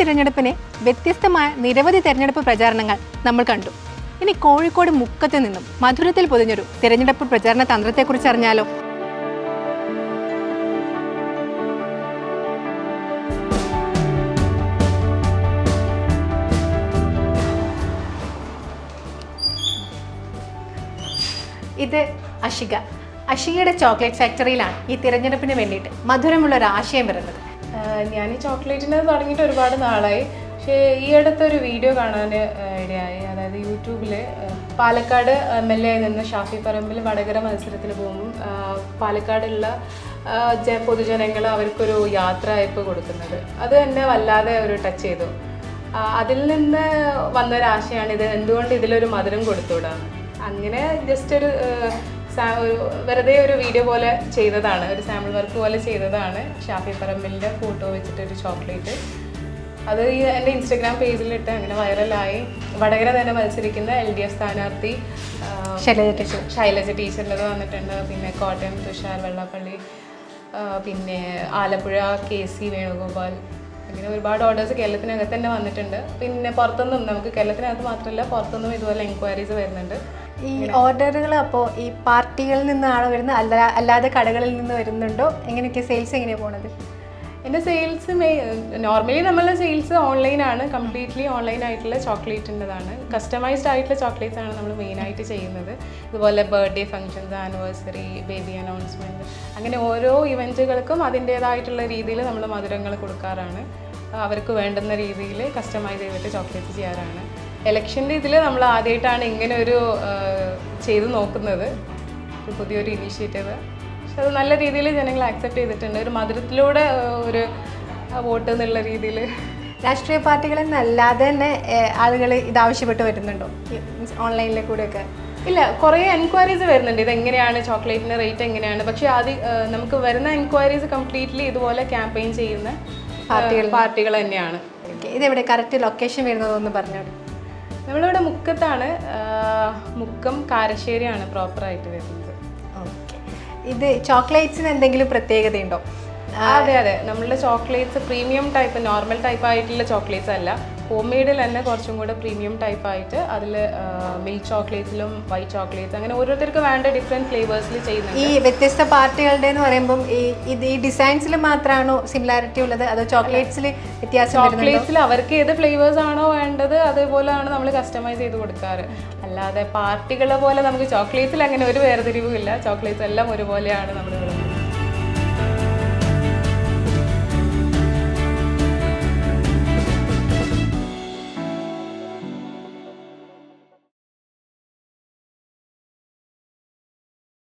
തെരഞ്ഞെടുപ്പിനെ വ്യത്യസ്തമായ നിരവധി തിരഞ്ഞെടുപ്പ് പ്രചാരണങ്ങൾ നമ്മൾ കണ്ടു. ഇനി കോഴിക്കോട് മുക്കത്ത് നിന്നും മധുരത്തിൽ പൊതിഞ്ഞൊരു തിരഞ്ഞെടുപ്പ് പ്രചാരണ തന്ത്രത്തെക്കുറിച്ച് അറിഞ്ഞാലോ? ഇത് അഷിക. അഷികയുടെ ചോക്ലേറ്റ് ഫാക്ടറിയിലാണ് ഈ തിരഞ്ഞെടുപ്പിന് വേണ്ടിയിട്ട് മധുരമുള്ള ഒരു ആശയം വരുന്നത്. ഞാൻ ഈ ചോക്ലേറ്റിന്റെ തുടങ്ങിയിട്ട് ഒരുപാട് നാളായി. പക്ഷേ ഈ അടുത്തൊരു വീഡിയോ കാണാൻ ഇടയായി. അതായത് യൂട്യൂബിൽ പാലക്കാട് എം എൽ എ നിന്ന് ഷാഫി പറമ്പിൽ വടകര മത്സരത്തിന് പോകുമ്പോൾ പാലക്കാടുള്ള പൊതുജനങ്ങൾ അവർക്കൊരു യാത്ര അയപ്പ് കൊടുക്കുന്നത്. അത് എന്നെ വല്ലാതെ ഒരു ടച്ച് ചെയ്തു. അതിൽ നിന്ന് വന്നൊരാശയാണിത് ഇത് എന്തുകൊണ്ട് ഇതിലൊരു മധുരം കൊടുത്തുവിടാം അങ്ങനെ ജസ്റ്റ് ഒരു ഒരു വെറുതെ ഒരു വീഡിയോ പോലെ ചെയ്തതാണ്. ഒരു സാമ്പിൾ വർക്ക് പോലെ ചെയ്തതാണ്. ഷാഫി പറമ്പിലിന്റെ ഫോട്ടോ വെച്ചിട്ട് ഒരു ചോക്ലേറ്റ് അത് ഈ എന്റെ ഇൻസ്റ്റഗ്രാം പേജിലിട്ട് അങ്ങനെ വൈറലായി വടകര തന്നെ മത്സരിക്കുന്ന എൽ ഡി എഫ് സ്ഥാനാർത്ഥി ശൈലജ ടീച്ചർ. ശൈലജ ടീച്ചറിന്റെത് വന്നിട്ടുണ്ട്. പിന്നെ കോട്ടയം തുഷാർ വെള്ളാപ്പള്ളി പിന്നെ ആലപ്പുഴ കെ സി വേണുഗോപാൽ. അങ്ങനെ ഒരുപാട് ഓർഡേഴ്സ് കേരളത്തിനകത്ത് തന്നെ വന്നിട്ടുണ്ട്. പിന്നെ പുറത്തുനിന്നും നമുക്ക് കേരളത്തിനകത്ത് മാത്രമല്ല പുറത്തുനിന്നും ഇതുപോലെ എൻക്വയറീസ് വരുന്നുണ്ട്. ഈ ഓർഡറുകൾ അപ്പോൾ ഈ പാർട്ടികളിൽ നിന്നാണോ വരുന്നത്? അല്ല അല്ലാതെ കടകളിൽ നിന്ന് വരുന്നുണ്ടോ? എങ്ങനെയൊക്കെ സെയിൽസ് എങ്ങനെയാണ് പോണത്? എന്റെ സെയിൽസ് മെയ് നോർമലി നമ്മളെ സെയിൽസ് ഓൺലൈനാണ് കംപ്ലീറ്റ്ലി ഓൺലൈൻ ആയിട്ടുള്ള ചോക്ലേറ്റിന്റെതാണ്. കസ്റ്റമൈസ്ഡ് ആയിട്ടുള്ള ചോക്ലേറ്റ്സ് ആണ് നമ്മൾ മെയിനായിട്ട് ചെയ്യുന്നത്. ഇതുപോലെ birthday functions anniversary baby announcement അങ്ങനെ ഓരോ ഇവന്റുകൾക്കും അതിന്റേതായിട്ടുള്ള രീതിയിൽ നമ്മൾ മധുരങ്ങൾ കൊടുക്കാറാണ്. അവർക്ക് വേണ്ടുന്ന രീതിയിൽ കസ്റ്റമൈസ് ചെയ്തിട്ട് ചോക്ലേറ്റ്സ് ചെയ്യാറാണ്. ഇലക്ഷന്റെ ഇതിൽ നമ്മൾ ആദ്യമായിട്ടാണ് ഇങ്ങനെ ഒരു ചെയ്ത് നോക്കുന്നത്. പുതിയൊരു ഇനീഷ്യേറ്റീവ് പക്ഷെ അത് നല്ല രീതിയിൽ ജനങ്ങൾ ആക്സെപ്റ്റ് ചെയ്തിട്ടുണ്ട്. ഒരു മധുരത്തിലൂടെ ഒരു വോട്ട് എന്നുള്ള രീതിയിൽ രാഷ്ട്രീയ പാർട്ടികളിൽ നിന്നല്ലാതെ തന്നെ ആളുകൾ ഇത് ആവശ്യപ്പെട്ട് വരുന്നുണ്ടോ? ഓൺലൈനിലെ കൂടെയൊക്കെ. ഇല്ല കുറേ എൻക്വയറീസ് വരുന്നുണ്ട്. ഇത് എങ്ങനെയാണ് ചോക്ലേറ്റിന്റെ റേറ്റ് എങ്ങനെയാണ്? പക്ഷേ അത് നമുക്ക് വരുന്ന എൻക്വയറീസ് കംപ്ലീറ്റ്ലി ഇതുപോലെ ക്യാമ്പയിൻ ചെയ്യുന്ന പാർട്ടികൾ. പാർട്ടികൾ തന്നെയാണ്. ഇത് ഇതെവിടെ കറക്റ്റ് ലൊക്കേഷൻ വരുന്നതൊന്ന് പറഞ്ഞോളൂ നമ്മളിവിടെ മുക്കത്താണ് മുക്കം കാരശ്ശേരിയാണ് പ്രോപ്പറായിട്ട് വരുന്നത്. ഓക്കെ. ഇത് ചോക്ലേറ്റ്സിന് എന്തെങ്കിലും പ്രത്യേകതയുണ്ടോ? അതെ അതെ. നമ്മളുടെ chocolates premium type normal type ആയിട്ടുള്ള ചോക്ലേറ്റ്സ് അല്ല. ഹോം മെയ്ഡിൽ തന്നെ കുറച്ചും കൂടെ പ്രീമിയം ടൈപ്പ് ആയിട്ട് അതിൽ മിൽക്ക് ചോക്ലേറ്റിലും വൈറ്റ് ചോക്ലേറ്റ്സ് അങ്ങനെ ഓരോരുത്തർക്ക് വേണ്ട ഡിഫറെന്റ് ഫ്ലേവേഴ്സിൽ ചെയ്യുന്നത് ഈ വ്യത്യസ്ത പാർട്ടികളുടെ എന്ന് പറയുമ്പം ഈ ഇത് ഈ ഡിസൈൻസിൽ മാത്രമാണോ സിമിലാരിറ്റി ഉള്ളത്? അതോ ചോക്ലേറ്റ്സിൽ വ്യത്യാസം ചോക്ലേറ്റ്സിൽ അവർക്ക് ഏത് ഫ്ലേവേഴ്സ് ആണോ വേണ്ടത് അതേപോലെയാണ് നമ്മൾ കസ്റ്റമൈസ് ചെയ്ത് കൊടുക്കാറ്. അല്ലാതെ പാർട്ടികളെ പോലെ നമുക്ക് ചോക്ലേറ്റ്സിൽ അങ്ങനെ ഒരു വേർതിരിവും ഇല്ല ചോക്ലേറ്റ്സ് എല്ലാം ഒരുപോലെയാണ് നമ്മൾ